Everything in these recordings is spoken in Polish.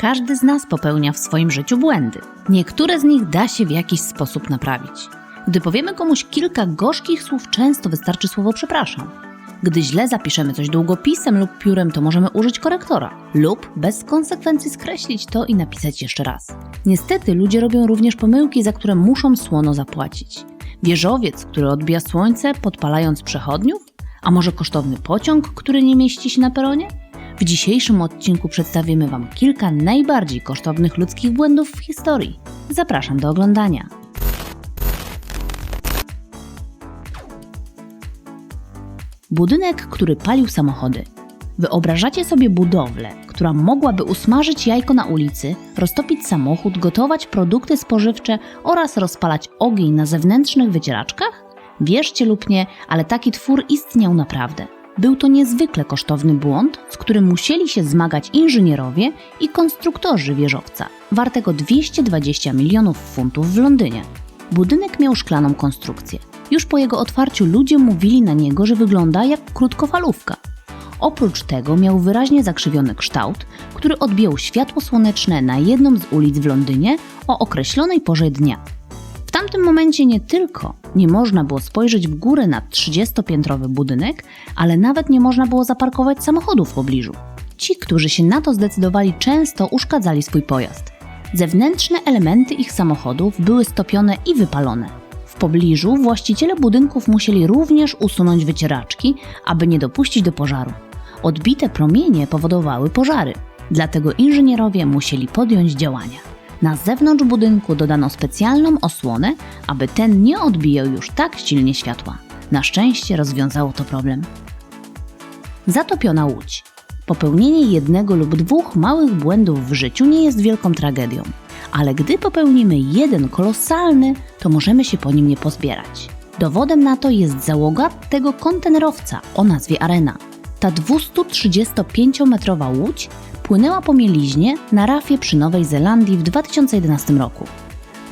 Każdy z nas popełnia w swoim życiu błędy. Niektóre z nich da się w jakiś sposób naprawić. Gdy powiemy komuś kilka gorzkich słów, często wystarczy słowo przepraszam. Gdy źle zapiszemy coś długopisem lub piórem, to możemy użyć korektora lub bez konsekwencji skreślić to i napisać jeszcze raz. Niestety ludzie robią również pomyłki, za które muszą słono zapłacić. Wieżowiec, który odbija słońce, podpalając przechodniów? A może kosztowny pociąg, który nie mieści się na peronie? W dzisiejszym odcinku przedstawimy Wam kilka najbardziej kosztownych ludzkich błędów w historii. Zapraszam do oglądania. Budynek, który palił samochody. Wyobrażacie sobie budowlę, która mogłaby usmażyć jajko na ulicy, roztopić samochód, gotować produkty spożywcze oraz rozpalać ogień na zewnętrznych wycieraczkach? Wierzcie lub nie, ale taki twór istniał naprawdę. Był to niezwykle kosztowny błąd, z którym musieli się zmagać inżynierowie i konstruktorzy wieżowca, wartego 220 milionów funtów w Londynie. Budynek miał szklaną konstrukcję. Już po jego otwarciu ludzie mówili na niego, że wygląda jak krótkofalówka. Oprócz tego miał wyraźnie zakrzywiony kształt, który odbijał światło słoneczne na jedną z ulic w Londynie o określonej porze dnia. Tamtym momencie nie tylko nie można było spojrzeć w górę na 30-piętrowy budynek, ale nawet nie można było zaparkować samochodu w pobliżu. Ci, którzy się na to zdecydowali, często uszkadzali swój pojazd. Zewnętrzne elementy ich samochodów były stopione i wypalone. W pobliżu właściciele budynków musieli również usunąć wycieraczki, aby nie dopuścić do pożaru. Odbite promienie powodowały pożary, dlatego inżynierowie musieli podjąć działania. Na zewnątrz budynku dodano specjalną osłonę, aby ten nie odbijał już tak silnie światła. Na szczęście rozwiązało to problem. Zatopiona łódź. Popełnienie jednego lub dwóch małych błędów w życiu nie jest wielką tragedią, ale gdy popełnimy jeden kolosalny, to możemy się po nim nie pozbierać. Dowodem na to jest załoga tego kontenerowca o nazwie Arena. Ta 235-metrowa łódź płynęła po mieliźnie na rafie przy Nowej Zelandii w 2011 roku.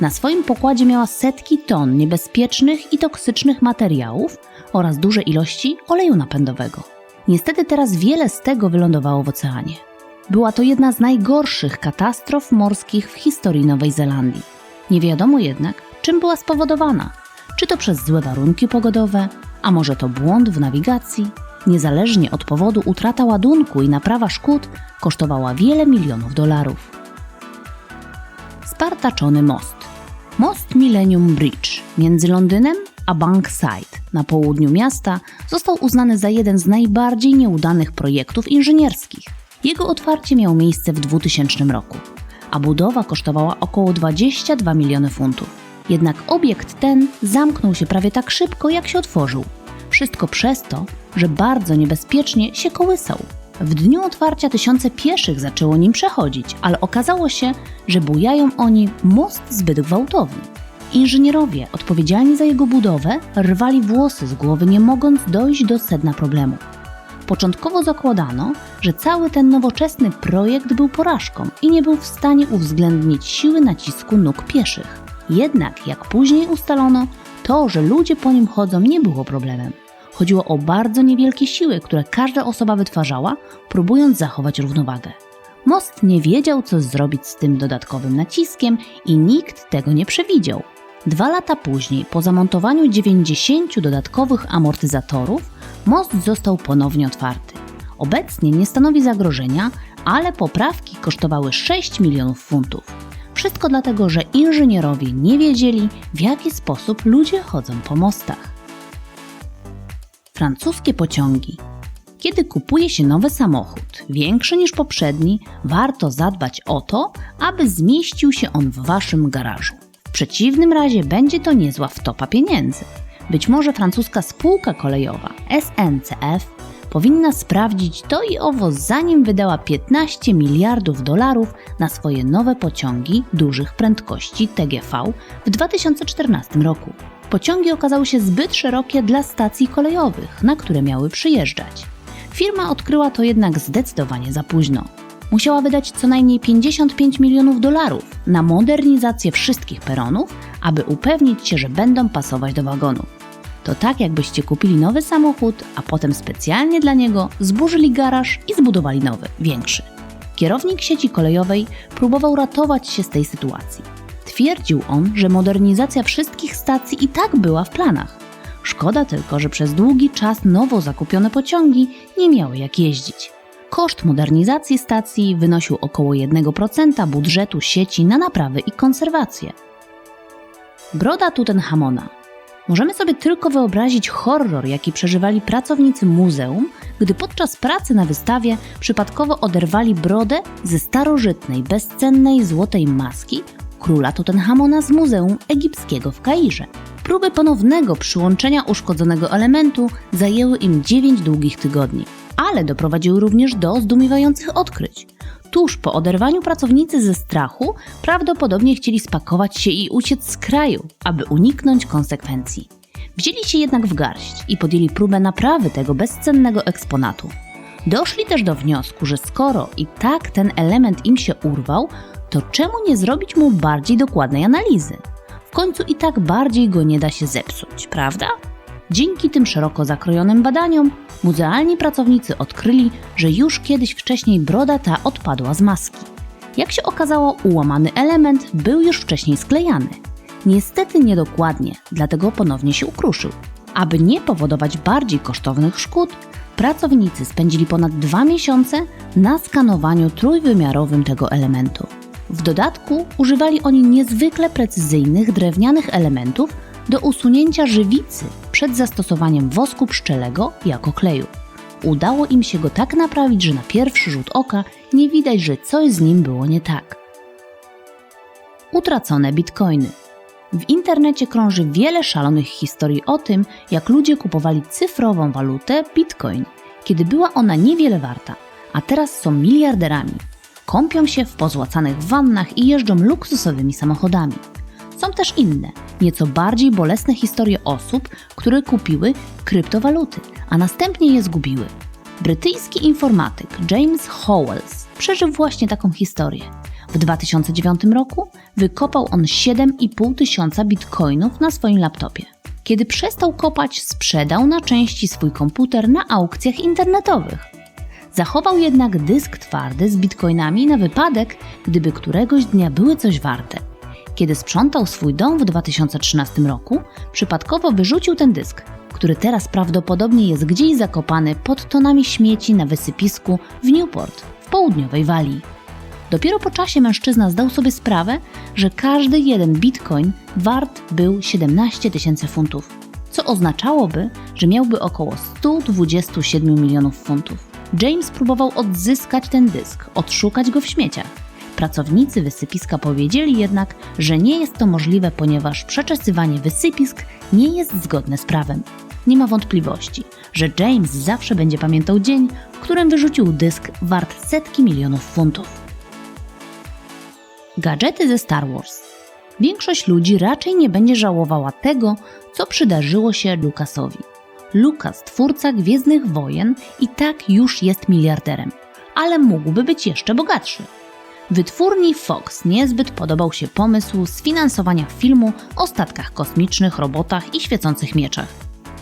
Na swoim pokładzie miała setki ton niebezpiecznych i toksycznych materiałów oraz duże ilości oleju napędowego. Niestety teraz wiele z tego wylądowało w oceanie. Była to jedna z najgorszych katastrof morskich w historii Nowej Zelandii. Nie wiadomo jednak, czym była spowodowana. Czy to przez złe warunki pogodowe, a może to błąd w nawigacji? Niezależnie od powodu, utrata ładunku i naprawa szkód kosztowała wiele milionów dolarów. Spartaczony most. Most Millennium Bridge między Londynem a Bankside na południu miasta został uznany za jeden z najbardziej nieudanych projektów inżynierskich. Jego otwarcie miało miejsce w 2000 roku, a budowa kosztowała około 22 miliony funtów. Jednak obiekt ten zamknął się prawie tak szybko, jak się otworzył. Wszystko przez to, że bardzo niebezpiecznie się kołysał. W dniu otwarcia tysiące pieszych zaczęło nim przechodzić, ale okazało się, że bujają oni most zbyt gwałtowny. Inżynierowie odpowiedzialni za jego budowę rwali włosy z głowy, nie mogąc dojść do sedna problemu. Początkowo zakładano, że cały ten nowoczesny projekt był porażką i nie był w stanie uwzględnić siły nacisku nóg pieszych. Jednak, jak później ustalono, to, że ludzie po nim chodzą, nie było problemem. Chodziło o bardzo niewielkie siły, które każda osoba wytwarzała, próbując zachować równowagę. Most nie wiedział, co zrobić z tym dodatkowym naciskiem i nikt tego nie przewidział. Dwa lata później, po zamontowaniu 90 dodatkowych amortyzatorów, most został ponownie otwarty. Obecnie nie stanowi zagrożenia, ale poprawki kosztowały 6 milionów funtów. Wszystko dlatego, że inżynierowie nie wiedzieli, w jaki sposób ludzie chodzą po mostach. Francuskie pociągi. Kiedy kupuje się nowy samochód, większy niż poprzedni, warto zadbać o to, aby zmieścił się on w waszym garażu. W przeciwnym razie będzie to niezła wtopa pieniędzy. Być może francuska spółka kolejowa SNCF powinna sprawdzić to i owo, zanim wydała 15 miliardów dolarów na swoje nowe pociągi dużych prędkości TGV w 2014 roku. Pociągi okazały się zbyt szerokie dla stacji kolejowych, na które miały przyjeżdżać. Firma odkryła to jednak zdecydowanie za późno. Musiała wydać co najmniej 55 milionów dolarów na modernizację wszystkich peronów, aby upewnić się, że będą pasować do wagonów. To tak, jakbyście kupili nowy samochód, a potem specjalnie dla niego zburzyli garaż i zbudowali nowy, większy. Kierownik sieci kolejowej próbował ratować się z tej sytuacji. Twierdził on, że modernizacja wszystkich stacji i tak była w planach. Szkoda tylko, że przez długi czas nowo zakupione pociągi nie miały jak jeździć. Koszt modernizacji stacji wynosił około 1% budżetu sieci na naprawy i konserwację. Broda Tutenchamona. Możemy sobie tylko wyobrazić horror, jaki przeżywali pracownicy muzeum, gdy podczas pracy na wystawie przypadkowo oderwali brodę ze starożytnej, bezcennej złotej maski króla Tutenchamona z Muzeum Egipskiego w Kairze. Próby ponownego przyłączenia uszkodzonego elementu zajęły im 9 długich tygodni, ale doprowadziły również do zdumiewających odkryć. Tuż po oderwaniu pracownicy ze strachu prawdopodobnie chcieli spakować się i uciec z kraju, aby uniknąć konsekwencji. Wzięli się jednak w garść i podjęli próbę naprawy tego bezcennego eksponatu. Doszli też do wniosku, że skoro i tak ten element im się urwał, to czemu nie zrobić mu bardziej dokładnej analizy? W końcu i tak bardziej go nie da się zepsuć, prawda? Dzięki tym szeroko zakrojonym badaniom muzealni pracownicy odkryli, że już kiedyś wcześniej broda ta odpadła z maski. Jak się okazało, ułamany element był już wcześniej sklejany. Niestety niedokładnie, dlatego ponownie się ukruszył. Aby nie powodować bardziej kosztownych szkód, pracownicy spędzili ponad dwa miesiące na skanowaniu trójwymiarowym tego elementu. W dodatku używali oni niezwykle precyzyjnych drewnianych elementów do usunięcia żywicy przed zastosowaniem wosku pszczelego jako kleju. Udało im się go tak naprawić, że na pierwszy rzut oka nie widać, że coś z nim było nie tak. Utracone bitcoiny. W internecie krąży wiele szalonych historii o tym, jak ludzie kupowali cyfrową walutę bitcoin, kiedy była ona niewiele warta, a teraz są miliarderami. Kąpią się w pozłacanych wannach i jeżdżą luksusowymi samochodami. Są też inne, nieco bardziej bolesne historie osób, które kupiły kryptowaluty, a następnie je zgubiły. Brytyjski informatyk James Howells przeżył właśnie taką historię. W 2009 roku wykopał on 7,5 tysiąca bitcoinów na swoim laptopie. Kiedy przestał kopać, sprzedał na części swój komputer na aukcjach internetowych. Zachował jednak dysk twardy z bitcoinami na wypadek, gdyby któregoś dnia były coś warte. Kiedy sprzątał swój dom w 2013 roku, przypadkowo wyrzucił ten dysk, który teraz prawdopodobnie jest gdzieś zakopany pod tonami śmieci na wysypisku w Newport w południowej Walii. Dopiero po czasie mężczyzna zdał sobie sprawę, że każdy jeden bitcoin wart był 17 tysięcy funtów, co oznaczałoby, że miałby około 127 milionów funtów. James próbował odzyskać ten dysk, odszukać go w śmieciach. Pracownicy wysypiska powiedzieli jednak, że nie jest to możliwe, ponieważ przeczesywanie wysypisk nie jest zgodne z prawem. Nie ma wątpliwości, że James zawsze będzie pamiętał dzień, w którym wyrzucił dysk wart setki milionów funtów. Gadżety ze Star Wars. Większość ludzi raczej nie będzie żałowała tego, co przydarzyło się Lucasowi. Lucas, twórca Gwiezdnych Wojen, i tak już jest miliarderem, ale mógłby być jeszcze bogatszy. Wytwórni Fox niezbyt podobał się pomysł sfinansowania filmu o statkach kosmicznych, robotach i świecących mieczach.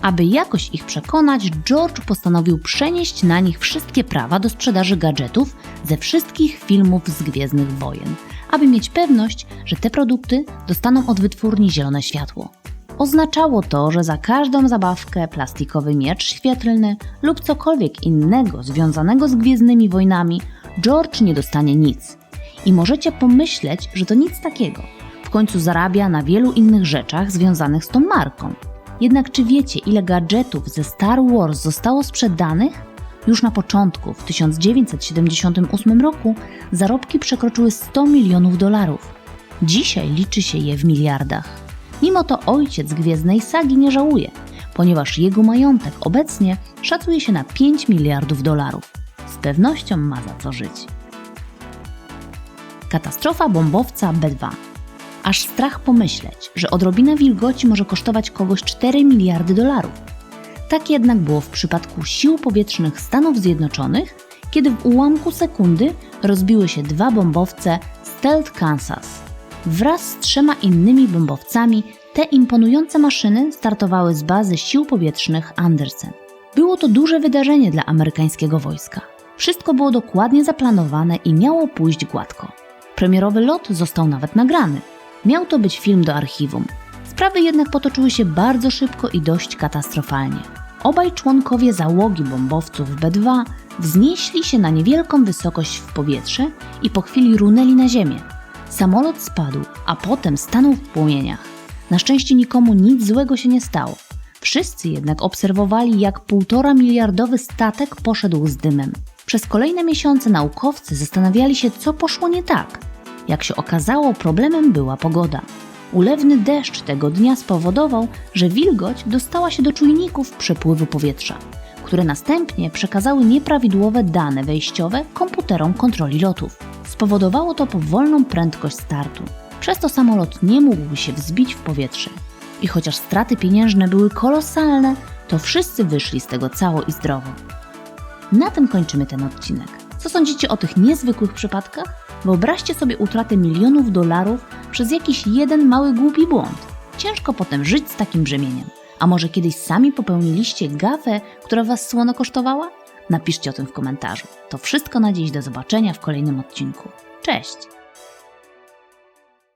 Aby jakoś ich przekonać, George postanowił przenieść na nich wszystkie prawa do sprzedaży gadżetów ze wszystkich filmów z Gwiezdnych Wojen, aby mieć pewność, że te produkty dostaną od wytwórni zielone światło. Oznaczało to, że za każdą zabawkę, plastikowy miecz świetlny lub cokolwiek innego związanego z Gwiezdnymi Wojnami, George nie dostanie nic. I możecie pomyśleć, że to nic takiego. W końcu zarabia na wielu innych rzeczach związanych z tą marką. Jednak czy wiecie, ile gadżetów ze Star Wars zostało sprzedanych? Już na początku, w 1978 roku, zarobki przekroczyły 100 milionów dolarów. Dzisiaj liczy się je w miliardach. Mimo to ojciec gwiezdnej sagi nie żałuje, ponieważ jego majątek obecnie szacuje się na 5 miliardów dolarów. Z pewnością ma za co żyć. Katastrofa bombowca B2. Aż strach pomyśleć, że odrobina wilgoci może kosztować kogoś 4 miliardy dolarów. Tak jednak było w przypadku sił powietrznych Stanów Zjednoczonych, kiedy w ułamku sekundy rozbiły się dwa bombowce Stealth Kansas. Wraz z trzema innymi bombowcami te imponujące maszyny startowały z bazy sił powietrznych Andersen. Było to duże wydarzenie dla amerykańskiego wojska. Wszystko było dokładnie zaplanowane i miało pójść gładko. Premierowy lot został nawet nagrany. Miał to być film do archiwum. Sprawy jednak potoczyły się bardzo szybko i dość katastrofalnie. Obaj członkowie załogi bombowców B-2 wznieśli się na niewielką wysokość w powietrze i po chwili runęli na ziemię. Samolot spadł, a potem stanął w płomieniach. Na szczęście nikomu nic złego się nie stało. Wszyscy jednak obserwowali, jak półtora miliardowy statek poszedł z dymem. Przez kolejne miesiące naukowcy zastanawiali się, co poszło nie tak. Jak się okazało, problemem była pogoda. Ulewny deszcz tego dnia spowodował, że wilgoć dostała się do czujników przepływu powietrza, które następnie przekazały nieprawidłowe dane wejściowe komputerom kontroli lotów. Spowodowało to powolną prędkość startu. Przez to samolot nie mógł się wzbić w powietrze. I chociaż straty pieniężne były kolosalne, to wszyscy wyszli z tego cało i zdrowo. Na tym kończymy ten odcinek. Co sądzicie o tych niezwykłych przypadkach? Wyobraźcie sobie utratę milionów dolarów przez jakiś jeden mały głupi błąd. Ciężko potem żyć z takim brzemieniem. A może kiedyś sami popełniliście gafę, która was słono kosztowała? Napiszcie o tym w komentarzu. To wszystko na dziś, do zobaczenia w kolejnym odcinku. Cześć!